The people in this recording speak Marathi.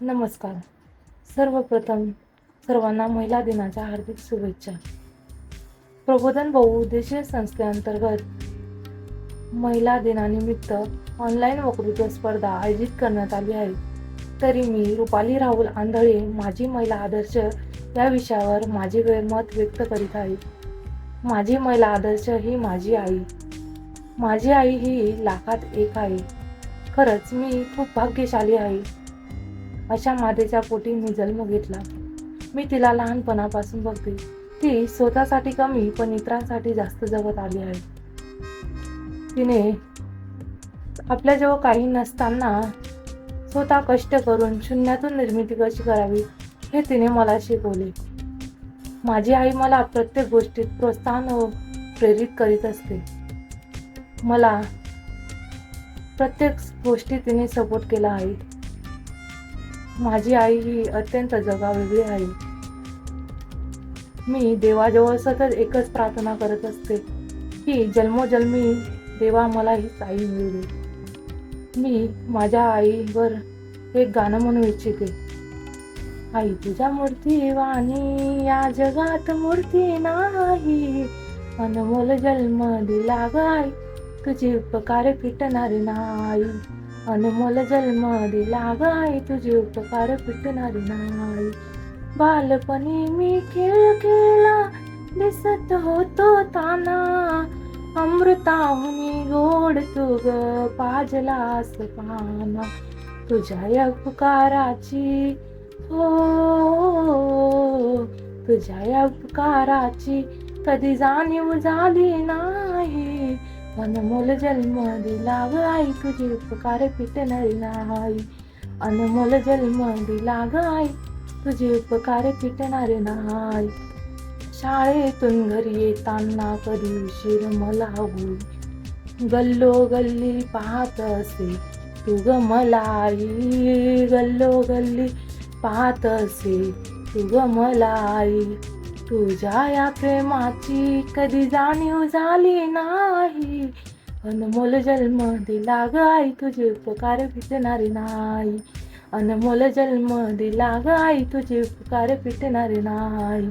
नमस्कार. सर्वप्रथम सर्वांना महिला दिनाच्या हार्दिक शुभेच्छा. प्रबोधन बहुउद्देशीय संस्थेअंतर्गत महिला दिनानिमित्त ऑनलाईन वक्तृत्व स्पर्धा आयोजित करण्यात आली आहे. तरी मी रुपाली राहुल आंधळे माझी महिला आदर्श या विषयावर माझे मत व्यक्त करीत आहे. माझी महिला आदर्श ही माझी आई. माझी आई ही लाखात एक आहे. खरंच मी खूप भाग्यशाली आहे. अशा मातेच्या पोटी मी जन्म घेतला. मी तिला लहानपणापासून बघते. ती स्वतःसाठी कमी पण इतरांसाठी जास्त जगत आली आहे. तिने आपल्याजवळ काही नसताना स्वतः कष्ट करून शून्यातून निर्मिती कशी करावी हे तिने मला शिकवले. माझी आई मला प्रत्येक गोष्टीत प्रोत्साहन व प्रेरित करीत असते. मला प्रत्येक गोष्टी तिने सपोर्ट केला आहे. माझी आई ही अत्यंत जगावेगळी आहे. मी देवाजवळ सतत एकच प्रार्थना करत असते की जन्मोजन्मी देवा मला हीच आई मिळू मी माझ्या आईवर एक गाणं म्हणू इच्छिते. आई तुझ्या मूर्ती वाणी या जगात मूर्ती नाही. अनमोल जन्म दिला गाय तुझे उपकार फिटणार नाही. अनमोल जन्म दिला ग आई तुझे उपकार फिटणार नाही बालपणी मी खेळ केला दिसत होतो ताना. अमृताहुनी गोड तू ग पाजलास पाना. तुझ्या या पुकाराची हो तुझ्या या उपकाराची कधी जाणीव झाली ना. नाही अनमोल जन्म दिला ग आई तुझे उपकार फिटणार नाही. अनमोल जन्म दिला ग आई तुझे उपकार फिटणार नाही. शाळेतून घरी येताना कधी उशीर मला होई गल्लो गल्ली पाहत असे तू ग मला आई गल्लो गल्ली पाहत असे तू ग मला आई तुझ्या या प्रेमाची कधी जाणीव झाली नाही? अनमोल जन्म दिला ग आई तुझे उपकार फिटणारे नाही. अनमोल जन्म दिला ग आई तुझे उपकार फिटणारे नाही.